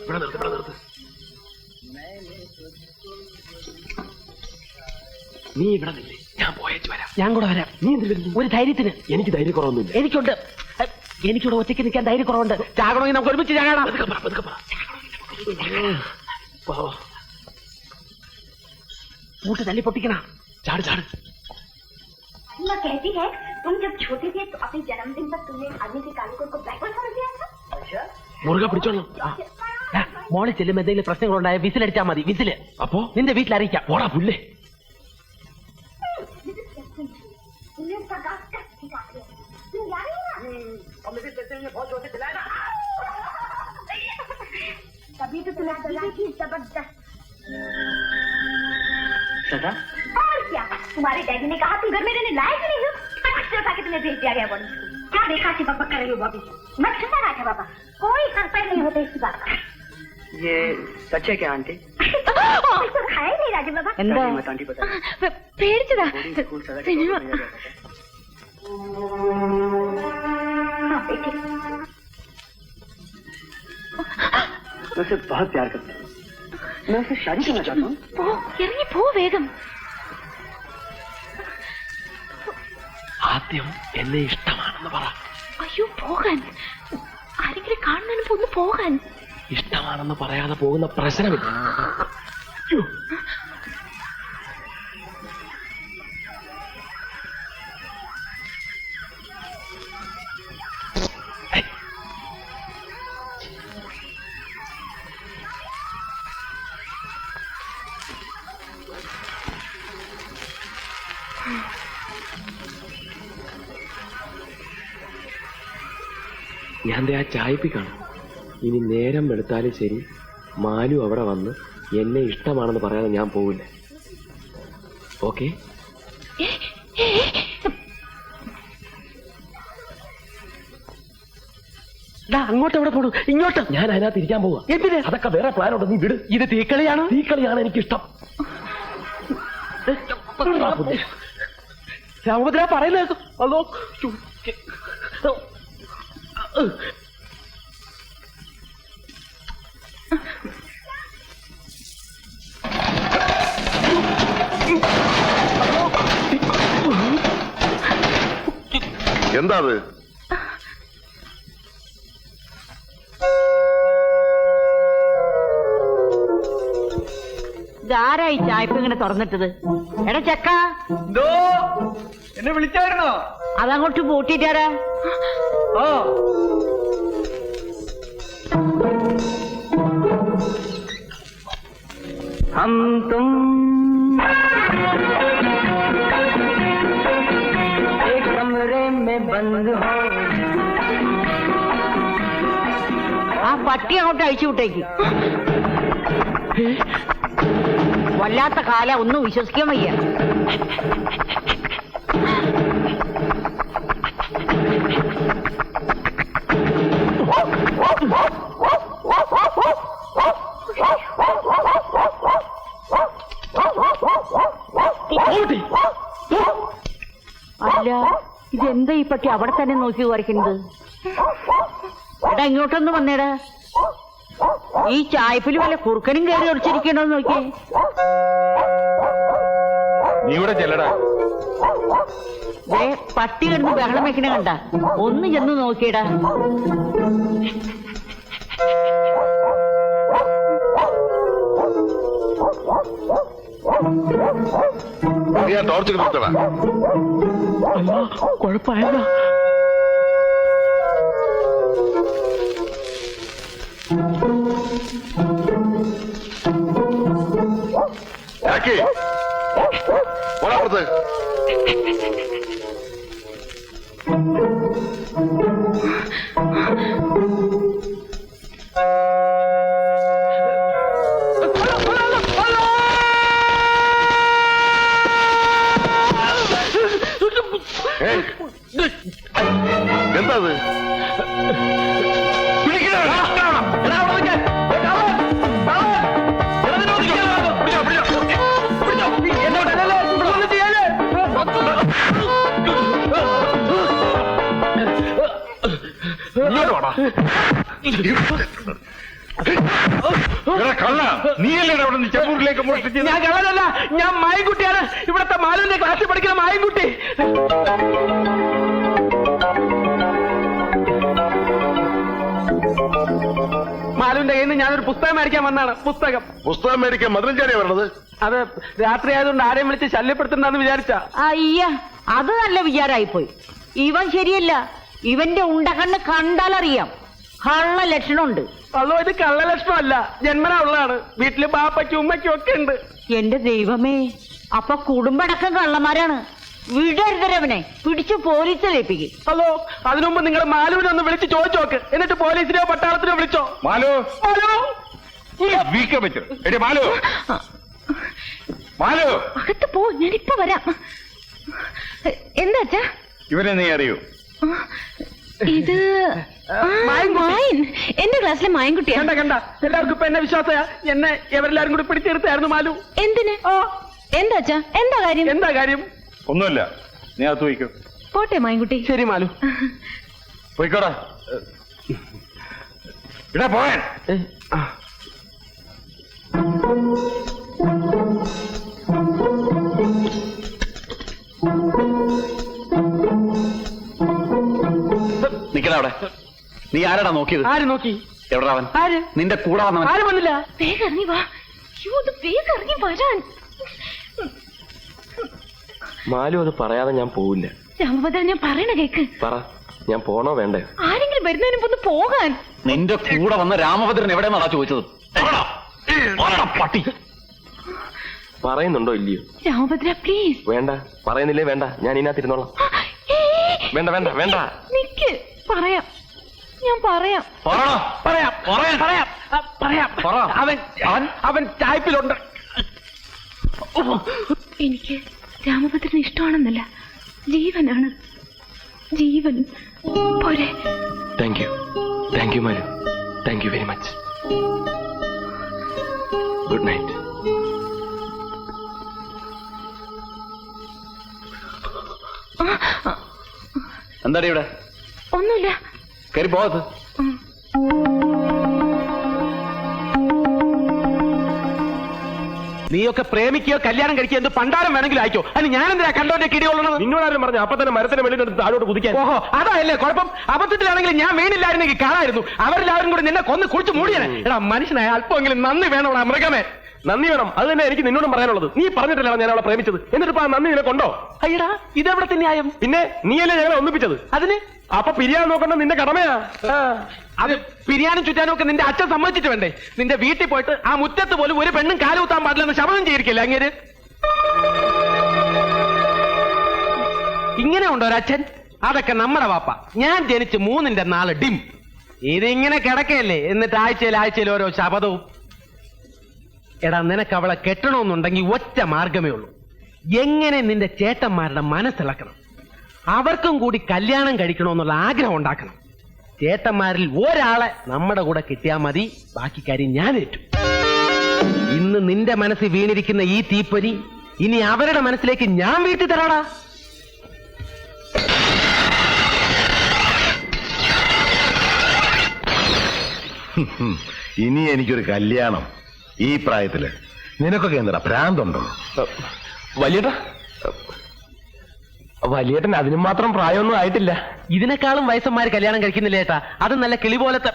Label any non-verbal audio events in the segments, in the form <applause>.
ഇവിടെ നിർത്ത് ഇവിടെ നിർത്ത് നീ ഇവിടെ നില്ലേ ഞാൻ പോയേച്ചു വരാം ഞാൻ കൂടെ വരാം നീ എന്തിനു വരുന്നു ഒരു ധൈര്യത്തിന് എനിക്ക് ധൈര്യക്കുറവൊന്നുമില്ല എനിക്കുണ്ട് എ, എനിക്കിവിടെ ഒറ്റയ്ക്ക് നിൽക്കാൻ ധൈര്യം കുറവുണ്ട് ചാകണമെങ്കിൽ നമുക്ക് ഒരുമിച്ച് ചാകണം പതുക്കെ പറ, പതുക്കെ പറ. വാ, വാ. കൂട്ട് തല്ലി പൊട്ടിക്കണ ചാട് ചാട് मैं कहती है तुम जब छोटे थे तो अपने जन्मदिन पर तुमने आदमी के काले कोट को ब्लैकबोर्ड समझ लिया था മുറുകെ പിടിച്ചോളാം മോളിൽ ചെല്ലുമ്പോ എന്തെങ്കിലും പ്രശ്നങ്ങളുണ്ടായ വിസിലടിച്ചാൽ മതി വിസില് അപ്പോ നിന്റെ വീട്ടിൽ അറിയിക്കാം പോടാ പുല്ലേ तुमने उसका गाछ तक काट लिया तुम जा रही हो ना तभी तो तुम्हें सजा की जबरदस्त സദാ और क्या तुम्हारे डैडी ने कहा तुम घर में रहने लायक ही नहीं हो फटाक से उठा के तुम्हें भेज दिया गया बॉडी क्या देखा कि बकबक कर रही हो बॉबी मैं सुना रहा था बाबा कोई संशय नहीं होता इसकी बात का ये सच है क्या आंटी बिल्कुल खाया ही नहीं राजू बाबा എന്താ मत आंटी बता പേടിച്ചതാ बोर्डिंग स्कूल सजा के സിനിമ भेजा जाता था हाँ बेटी मैं उसे बहुत प्यार करता हूँ मैं उससे शादी करना चाहता हूँ പോ ഇറങ്ങി പോ വേഗം ആദ്യം എന്നെ ഇഷ്ടമാണെന്ന് പറ അയ്യോ പോകാൻ ആരെങ്കിലും കാണുന്നതിന് മുമ്പ് ഒന്ന് പോകാൻ ഇഷ്ടമാണെന്ന് പറയാതെ പോകുന്ന പ്രശ്നമില്ല. ഞാൻ ദേ ആ ചായപ്പിക്കാണ് ഇനി നേരം വെളുത്താലും ശരി മാലു അവിടെ വന്ന് എന്നെ ഇഷ്ടമാണെന്ന് പറയാതെ ഞാൻ പോവില്ല. ഓക്കെ? അങ്ങോട്ട് എവിടെ പോണു? ഇങ്ങോട്ട്. ഞാൻ അതിനകത്ത് ഇരിക്കാൻ പോവാ. എന്തിന്? അതൊക്കെ വേറെ പ്ലാൻ ഉണ്ട് നീ വിട്. ഇത് തീക്കളിയാണ്? തീക്കളിയാണ് എനിക്കിഷ്ടം. രാമഭദ്ര പറയുന്നത് അതോ എന്താ അത് ഇതാരായി ചായപ്പ് ഇങ്ങനെ തുറന്നിട്ടത് എടാ ചക്ക दो എന്നെ വിളിച്ചായിരുന്നോ അതങ്ങോട്ട് പൂട്ടിട്ടാരാ ഓ हम तुम ആ പട്ടി അങ്ങോട്ട് അഴിച്ചു വിട്ടേക്ക് വല്ലാത്ത കാല ഒന്നും വിശ്വസിക്കാൻ വയ്യ അല്ല ഇതെന്താ ഈ പട്ടി അവിടെ തന്നെ നോക്കി വരയ്ക്കുന്നത്? എടാ ഇങ്ങോട്ടൊന്ന് വന്നേടാ. ഈ ചായപ്പിൽ വല്ല കുറുക്കനും കയറി ഒളിച്ചിരിക്കണോ നോക്കിയേ. നീ ഇവിടെ ചെല്ലടാ. വേ പട്ടി കിടന്ന് ബഹളം വെക്കണ കണ്ട. ഒന്ന് ചെന്ന് നോക്കിയടാ. നീ ആ ടോർച്ച് നിർത്തടാ കുഴപ്പമായതാ ആക്കി ഓടാപ്പുറത്ത് <laughs> എടാ കള്ള നീയല്ലേ അവിടെ നിന്ന് ചെമ്പൂരിലേക്ക് മോഷ്ടിച്ചത്? ഞാൻ കളരല്ല ഞാൻ മായൻകുട്ടിയാണ്. ഇവിടത്തെ മാലുവിന്റെ ക്ലാസ്സിൽ പഠിക്കുന്ന മായൻകുട്ടി. മാലുവിന്റെ കയ്യിൽ നിന്ന് ഞാനൊരു പുസ്തകം മേടിക്കാൻ വന്നാണ് പുസ്തകം. പുസ്തകം മേടിക്കാൻ മധുരഞ്ചാരിയാ പറഞ്ഞത് അത് രാത്രി ആയതുകൊണ്ട് ആരെയും വിളിച്ച് ശല്യപ്പെടുത്തണ്ടെന്ന് വിചാരിച്ച. അയ്യ അത് നല്ല വിചാരായിപ്പോയി. ഇവൻ ശരിയല്ല. ഇവന്റെ ഉണ്ടകണ്ണ് കണ്ടാലറിയാം. കള്ള ലക്ഷണമുണ്ട്. അല്ലോ ഇത് കള്ളലക്ഷണമല്ല ജന്മനാ ഉള്ളതാണ്. വീട്ടിൽ ബാപ്പയ്ക്കും ഉമ്മയ്ക്കും ഒക്കെ ഉണ്ട്. എന്റെ ദൈവമേ അപ്പൊ കുടുംബടക്കം കള്ളന്മാരാണ്. വിടരുതരവനെ പിടിച്ചു പോലീസിലേപ്പിക്കും ഹലോ അതിനുമുമ്പ് നിങ്ങൾ മാലുവിനെ ഒന്ന് വിളിച്ച് ചോദിച്ചോക്ക് എന്നിട്ട് പോലീസിനെയോ പട്ടാളത്തിനോ വിളിച്ചോ? മാലു. മാലു. വീക്ക വെച്ചു എടി മാലു. മാലു. അകത്ത് പോ ഞാനിപ്പോ വരാം. എന്താ അച്ഛാ? ഇവരെ നീ അറിയൂ. ഇത് മായൻ. എന്റെ ക്ലാസ്സിലെ മായൻകുട്ടിയാ. കണ്ട കണ്ട. എല്ലാവർക്കും ഇപ്പൊ എന്നെ വിശ്വാസയാ എന്നെ ഇവരെല്ലാരും കൂടി പിടിച്ചെടുത്തായിരുന്നു മാലു. എന്തിന്? എന്താ അച്ഛാ? എന്താ കാര്യം? എന്താ കാര്യം? ഒന്നുമില്ല. നീ അത് വയ്ക്കൂ പോട്ടെ മായൻകുട്ടി. ശരി മാലു. പോയിക്കോടാ. ഇടാ പോയാൻ ഏ, അവിടെ. നീ ആരാടാ നോക്കിയത്? ആര് നോക്കി? എവിടാ അവൻ? ആര്? നിന്റെ കൂടെ വന്നവൻ. ആരും വന്നില്ല. വേഗം ഇറങ്ങി വാ. അയ്യോ ഇത് വേഗം ഇറങ്ങി വരാൻ. മാലു അത് പറയാതെ ഞാൻ പോവില്ല. രാമഭദ്ര ഞാൻ പറയണ കേക്ക്. പറ. ഞാൻ പോണോ വേണ്ടേ? ആരെങ്കിലും വരുന്നതിന് മുമ്പ് ഒന്ന് പോകാൻ. നിന്റെ കൂടെ വന്ന രാമഭദ്രൻ എവിടെയെന്നാടാ ചോദിച്ചത്? എവിടാ? എവിടാ പട്ടി. പറയുന്നുണ്ടോ ഇല്ലയോ? രാമഭദ്ര പ്ലീസ് വേണ്ട. പറയുന്നില്ലേ വേണ്ട. ഞാൻ ഇതിനകത്ത് ഇരുന്നോളാം വേണ്ട വേണ്ട വേണ്ട. പറയാം. പറയാം. പറയാം. പറയാം. അവൻ അവൻ അവൻ ചായ്പിലുണ്ട് എനിക്ക് രാമഭദ്രന് ഇഷ്ടമാണെന്നല്ല. ജീവനാണ്. ജീവൻ. പോരെ. Thank you thank you Manu thank you very much good night എന്താടി ഇവിടെ? ഒന്നുമില്ല. കയറി പോകത്ത് നീയൊക്കെ പ്രേമിക്കുകയോ കല്യാണം കഴിക്കുകയോ എന്ത് പണ്ടാരം വേണമെങ്കിലും അയക്കോ. അതിന് ഞാൻ എന്തിനാ കണ്ടോന്റെ കിടിയുള്ളത് നിങ്ങളാരും പറഞ്ഞു അപ്പൊ തന്നെ മരത്തിന് വെളിയിൽ താഴോട്ട് കുതിക്കാൻ. ഓഹോ അതല്ലേ കുഴപ്പം? അബദ്ധത്തിലാണെങ്കിൽ ഞാൻ വീണില്ലായിരുന്നെങ്കിൽ കാണായിരുന്നു അവരെല്ലാവരും കൂടി നിന്നെ കൊന്ന് കുളിച്ച് മൂടിയാണ് എടാ മനുഷ്യനായ അല്പമെങ്കിലും നന്ദി വേണോടാ മൃഗമേ. നന്ദി വേണം. അത് തന്നെ എനിക്ക് നിന്നോടും പറയാനുള്ളത്. നീ പറഞ്ഞിട്ടില്ല ഞാൻ അവളെ പ്രേമിച്ചത്. എന്നിട്ട് ഇപ്പൊ ആ നന്ദി നിനക്ക് കൊണ്ടോ അയ്യടാ തന്നെ ന്യായം പിന്നെ നീയല്ലേ ഞങ്ങളെ ഒന്നിപ്പിച്ചത്? അതിന്? അപ്പൊ പിരിയാൻ നോക്കണ്ട നിന്റെ കടമയാ. അത് പിരിയാനും ചുറ്റാനും ഒക്കെ നിന്റെ അച്ഛൻ സമ്മതിച്ചിട്ട് വേണ്ടേ? നിന്റെ വീട്ടിൽ പോയിട്ട് ആ മുറ്റത്ത് പോലും ഒരു പെണ്ണും കാലുകുത്താൻ പാടില്ലെന്ന് ശബ്ദം ചെയ്തിരിക്കില്ല അങ്ങേര്? ഇങ്ങനെ ഉണ്ടോ ഒരച്ഛൻ അതൊക്കെ നമ്മുടെ വാപ്പ. ഞാൻ ജനിച്ച് മൂന്നിന്റെ നാല് ഡിം. ഇതിങ്ങനെ കിടക്കയല്ലേ? എന്നിട്ട് ആഴ്ചയിൽ ആഴ്ചയിൽ ഓരോ ശപഥവും. എടാ നിനക്ക് അവളെ കെട്ടണമെന്നുണ്ടെങ്കിൽ ഒറ്റ മാർഗമേ ഉള്ളൂ. എങ്ങനെ നിന്റെ ചേട്ടന്മാരുടെ മനസ്സിളക്കണം? അവർക്കും കൂടി കല്യാണം കഴിക്കണമെന്നുള്ള ആഗ്രഹം ഉണ്ടാക്കണം. ചേട്ടന്മാരിൽ ഒരാളെ നമ്മുടെ കൂടെ കിട്ടിയാൽ മതി. ബാക്കി കാര്യം ഞാൻ ഏറ്റു. ഇന്ന് നിന്റെ മനസ്സിൽ വീണിരിക്കുന്ന ഈ തീപ്പൊരി ഇനി അവരുടെ മനസ്സിലേക്ക് ഞാൻ വീട്ടി തരാടാ. ഇനി എനിക്കൊരു കല്യാണം. ഈ പ്രായത്തിൽ നിനക്കൊക്കെ എന്താ ഭ്രാന്തുണ്ടോ? വലിയേട്ടാ. വലിയേട്ടൻ അതിനു മാത്രം പ്രായമൊന്നും ആയിട്ടില്ല. ഇതിനേക്കാളും വയസ്സന്മാര് കല്യാണം കഴിക്കുന്നില്ല ഏട്ടാ? അത് നല്ല കിളി പോലത്തെ.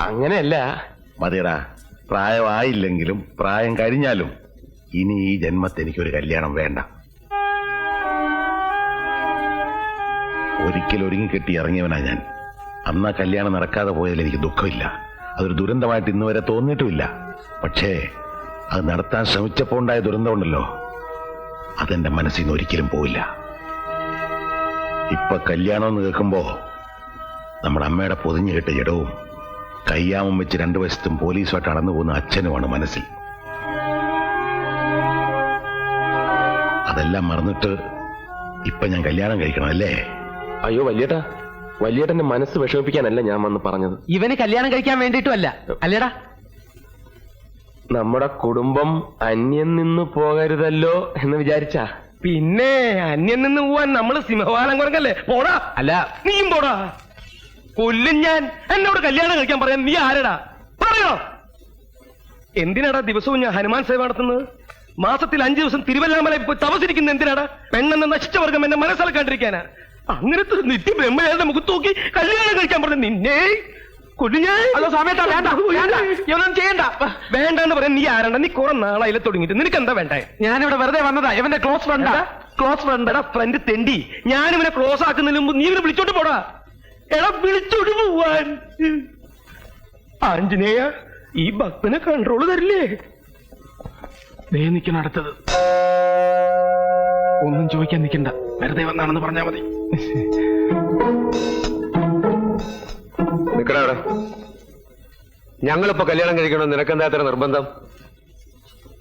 അങ്ങനെയല്ല. മതിയടാ. പ്രായമായില്ലെങ്കിലും പ്രായം കഴിഞ്ഞാലും ഇനി ഈ ജന്മത്തെ എനിക്കൊരു കല്യാണം വേണ്ട. ഒരിക്കൽ ഒരുങ്ങി കെട്ടി ഇറങ്ങിയവനാ ഞാൻ. അന്ന് ആ കല്യാണം നടക്കാതെ പോയതിൽ എനിക്ക് ദുഃഖമില്ല. അതൊരു ദുരന്തമായിട്ട് ഇന്നുവരെ തോന്നിയിട്ടുമില്ല. പക്ഷേ അത് നടത്താൻ ശ്രമിച്ചപ്പോൾ ഉണ്ടായ ദുരന്തമുണ്ടല്ലോ. അതെന്റെ മനസ്സിൽ നിന്ന് ഒരിക്കലും പോവില്ല. ഇപ്പൊ കല്യാണം എന്ന് കേൾക്കുമ്പോ നമ്മുടെ അമ്മയുടെ പൊതിഞ്ഞു കിട്ട ഇടവും കയ്യാമം വെച്ച് രണ്ടു വശത്തും പോലീസുമായിട്ട് അടന്നു പോകുന്ന അച്ഛനുമാണ് മനസ്സിൽ. അതെല്ലാം മറന്നിട്ട് ഇപ്പൊ ഞാൻ കല്യാണം കഴിക്കണം അല്ലേ? അയ്യോ വല്യേട്ടാ. വല്യേട്ടന്റെ മനസ്സ് വിഷമിപ്പിക്കാനല്ല ഞാൻ വന്ന് പറഞ്ഞത്. ഇവന് കല്യാണം കഴിക്കാൻ വേണ്ടിയിട്ടുമല്ല അല്ലേടാ? നമ്മുടെ കുടുംബം അന്യം നിന്ന് പോകരുതല്ലോ എന്ന് വിചാരിച്ച. പിന്നെ അന്യം നിന്ന് പോവാൻ നമ്മൾ സിംഹവാലം കുറങ്ങല്ലേ? പോടാ. അല്ല. നീയും പോടാ. കൊല്ലും ഞാൻ. എന്നോട് കല്യാണം കഴിക്കാൻ പറയാൻ നീ ആരടാ? പറയോ? എന്തിനാടാ ദിവസവും ഞാൻ ഹനുമാൻ സേവ നടത്തുന്നത്? മാസത്തിൽ അഞ്ചു ദിവസം തിരുവല്ലാമല പോയി തപസിരിക്കുന്ന എന്തിനാടാ? പെണ്ണെന്ന നശിച്ച വർഗം എന്നെ മനസ്സിലാക്കാണ്ടിരിക്കാനാ. അങ്ങനത്തെ നിത്യ ബ്രഹ്മയാളുടെ മുഖത്ത് നോക്കി കല്യാണം കഴിക്കാൻ പറഞ്ഞു നിന്നെ? അതോ സമയത്താ വേണ്ട വേണ്ട. ഇവനൊന്നും ചെയ്യണ്ട. വേണ്ടെന്ന് പറയാൻ നീ ആരണ്ട? നീ കുറെ നാളായില്ല തുടങ്ങിയിട്ട്. നിനക്ക് എന്താ വേണ്ടേ? ഞാനിവിടെ വെറുതെ വന്നതാ. ഇവന്റെ ക്ലോസ് ഫ്രണ്ടാ ക്ലോസ് ഫ്രണ്ട് എടാ ഫ്രണ്ട് തെണ്ടി. ഞാനിവനെ ക്ലോസ് ആക്കുന്നതിന് മുമ്പ് നീ ഇവനെ വിളിച്ചോട്ട് പോടാ. എടാ വിളിച്ചോട്ട് പോവാൻ. ആഞ്ജനേയ ഈ ഭക്തനെ കൺട്രോൾ തരില്ലേ? ദേ നിൽക്കണം അടുത്തത്. ഒന്നും ചോദിക്കാൻ നിൽക്കണ്ട വെറുതെ വന്നാണെന്ന് പറഞ്ഞാൽ മതി. നിക്കടാ അവിടെ. ഞങ്ങളിപ്പോ കല്യാണം കഴിക്കണം? നിനക്കെന്താ ഇത്ര നിർബന്ധം?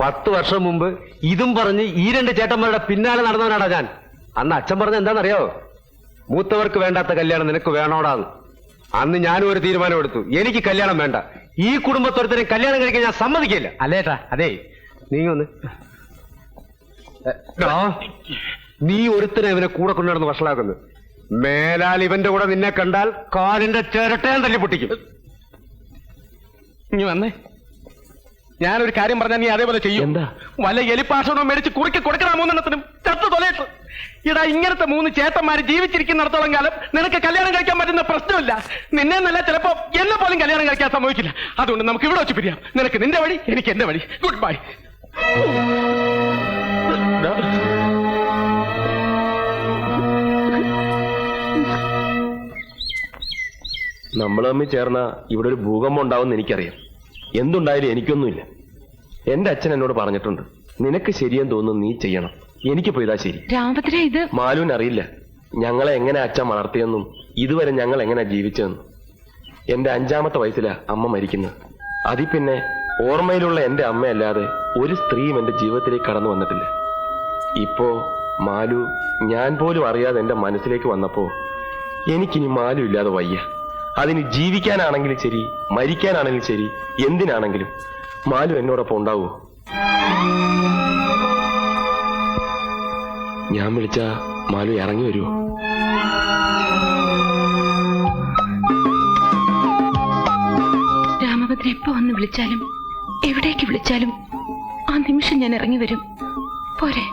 പത്ത് വർഷം മുമ്പ് ഇതും പറഞ്ഞ് ഈ രണ്ട് ചേട്ടന്മാരുടെ പിന്നാലെ നടന്നവനാടാ ഞാൻ. അന്ന് അച്ഛൻ പറഞ്ഞ എന്താണെന്നറിയോ? മൂത്തവർക്ക് വേണ്ടാത്ത കല്യാണം നിനക്ക് വേണോടാന്ന് അന്ന് ഞാനും ഒരു തീരുമാനം എടുത്തു. എനിക്ക് കല്യാണം വേണ്ട. ഈ കുടുംബത്തൊരുത്തരെ കല്യാണം കഴിക്കാൻ ഞാൻ സമ്മതിക്കില്ല. അല്ലേട്ടാ അതെ. നീ ഒന്ന്. നീ ഒരുത്തനെ ഇവനെ കൂടെ കൊണ്ടുനടന്ന് വഷളാക്കുന്നു. മേലാൽ ഇവന്റെ കൂടെ നിന്നെ കണ്ടാൽ കാലിന്റെ ചിരട്ടയാൻ തല്ലി പൊട്ടിക്കും. നീ വന്നേ. ഞാനൊരു കാര്യം പറഞ്ഞാൽ നീ അതേപോലെ ചെയ്യും. എന്താ? വല്ല എലിപ്പാഷണോ മേടിച്ച് കുറുക്കി കൊടുക്കണ മൂന്നെണ്ണത്തിനും. ചത്തു തൊലയിട്ട്. ഇടാ ഇങ്ങനത്തെ മൂന്ന് ചേട്ടന്മാര് ജീവിച്ചിരിക്കുന്നിടത്തോളം കാലം നിനക്ക് കല്യാണം കഴിക്കാൻ പറ്റുന്ന പ്രശ്നമില്ല. നിന്നെ നല്ല ചിലപ്പോ എന്നെ പോലും കല്യാണം കഴിക്കാൻ സംഭവിക്കില്ല അതുകൊണ്ട് നമുക്ക് ഇവിടെ വെച്ച് പിരിയാം. നിനക്ക് നിന്റെ വഴി എനിക്ക് എന്റെ വഴി. ഗുഡ് ബൈ നമ്മൾ തമ്മിൽ ചേർന്ന ഇവിടെ ഒരു ഭൂകമ്പം ഉണ്ടാവും എനിക്കറിയാം. എന്തുണ്ടായാലും എനിക്കൊന്നുമില്ല. എന്റെ അച്ഛൻ എന്നോട് പറഞ്ഞിട്ടുണ്ട് നിനക്ക് ശരിയെന്ന് തോന്നുന്നു നീ ചെയ്യണം. എനിക്ക് പോയതാ ശരി. രാമഭദ്ര ഇത് മാലുവിന് അറിയില്ല. ഞങ്ങളെ എങ്ങനെ അച്ഛൻ വളർത്തിയെന്നും ഇതുവരെ ഞങ്ങൾ എങ്ങനെ ജീവിച്ചതെന്നും. എന്റെ അഞ്ചാമത്തെ വയസ്സിലാ അമ്മ മരിക്കുന്നത്. അതിൽ പിന്നെ ഓർമ്മയിലുള്ള എന്റെ അമ്മയല്ലാതെ ഒരു സ്ത്രീയും എന്റെ ജീവിതത്തിലേക്ക് കടന്നു വന്നിട്ടില്ല. ഇപ്പോ മാലു ഞാൻ പോലും അറിയാതെ എന്റെ മനസ്സിലേക്ക് വന്നപ്പോ എനിക്കിനി മാലു ഇല്ലാതെ വയ്യ. അതിന് ജീവിക്കാനാണെങ്കിലും ശരി മരിക്കാനാണെങ്കിലും ശരി എന്തിനാണെങ്കിലും. മാലു എന്നോടൊപ്പം ഉണ്ടാവുമോ ഞാൻ വിളിച്ച മാലു ഇറങ്ങി വരുമോ രാമഭദ്ര എപ്പോ വന്ന് വിളിച്ചാലും എവിടേക്ക് വിളിച്ചാലും ആ നിമിഷം ഞാൻ ഇറങ്ങി വരും. പോരെ.